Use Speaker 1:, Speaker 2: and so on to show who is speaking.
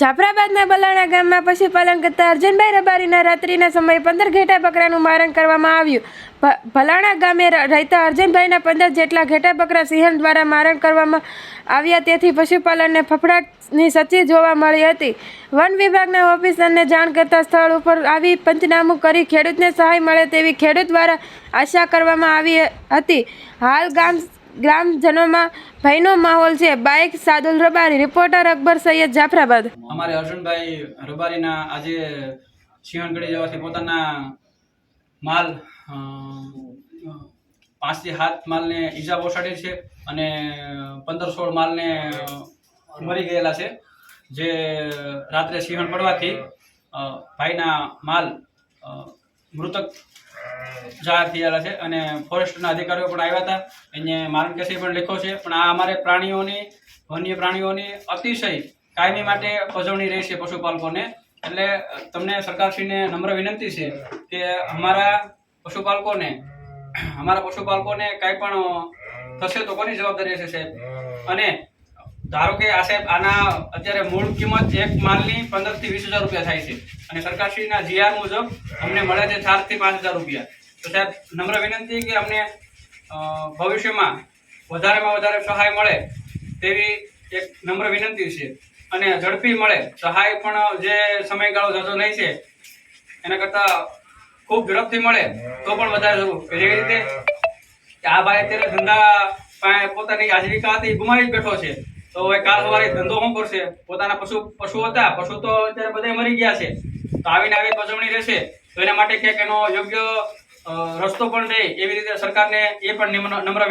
Speaker 1: જાફરાબાદના બલાણા ગામમાં પશુપાલન કરતા અર્જુનભાઈ રબારીના રાત્રિના સમયે પંદર ઘેટા બકરાનું મારણ કરવામાં આવ્યું. ભલાણા ગામે રહેતા અર્જુનભાઈના પંદર જેટલા ઘેટા બકરા સિંહણ દ્વારા મારણ કરવામાં આવ્યા તેથી પશુપાલનને ફફડાટની સચી જોવા મળી હતી. વન વિભાગના ઓફિસરને જાણ કરતા સ્થળ ઉપર આવી પંચનામું કરી ખેડૂતને સહાય મળે તેવી ખેડૂત દ્વારા આશા કરવામાં આવી હતી. હાલ ગામ ગ્રામજનોમાં ભયનો માહોલ છે. Bike Sadul Rabari, reporter Akbar Saiyed Jafrabad.
Speaker 2: અમારે અર્જુનભાઈ રબારીના આજે સિંહણગઢી જવાથી પોતાના માલ પાંચથી સાત માલને ઈજા પહોંચાડી છે અને પંદર સોળ માલને મરી ગયેલા છે. જે રાત્રે સિંહણ પડવાથી ભાઈના માલ મૃતક જાહેર થયેલા છે અને ફોરેસ્ટના અધિકારીઓ પણ આવ્યા હતા. અહીંયા મારણ કેસી પણ લખ્યો છે. પણ આ અમારે પ્રાણીઓની, વન્ય પ્રાણીઓની અતિશય કાયમી માટે પજવણી રહી છે પશુપાલકોને. એટલે તમને સરકારશ્રીને નમ્ર વિનંતી છે કે અમારા પશુપાલકોને અમારા પશુપાલકોને કાંઈ પણ થશે તો કોની જવાબદારી હશે સાહેબ? અને ધારો કે આ સાહેબ આના અત્યારે મૂળ કિંમત એક માલની પંદરથી વીસ હજાર રૂપિયા થાય છે. અને સરકારશ્રીના જીઆર મુજબ અમને મળે છે ચારથી પાંચ હજાર રૂપિયા. તો સાહેબ, નમ્ર વિનંતી કે અમને ભવિષ્યમાં વધારેમાં વધારે સહાય મળે તેવી એક નમ્ર વિનંતી છે. અને ઝડપી મળે. સહાય પણ જે સમયગાળો જતો નહીં છે, એના કરતાં ખૂબ ઝડપથી મળે, તો પણ વધારે જરૂર જેવી રીતે આ ભાઈ અત્યારે ધંધા પોતાની આજીવિકા હતી ગુમાવી બેઠો છે. તો હવે કાલ સવારે ધંધો શું કરશે? પોતાના પશુ પશુ હતા, પશુ તો અત્યારે બધા મરી ગયા છે. તો આવીને આવી પજવણી રહેશે. તો એના માટે ક્યાંક એનો યોગ્ય રસ્તો પણ રહે એવી રીતે સરકારને એ પણ નિમ્ર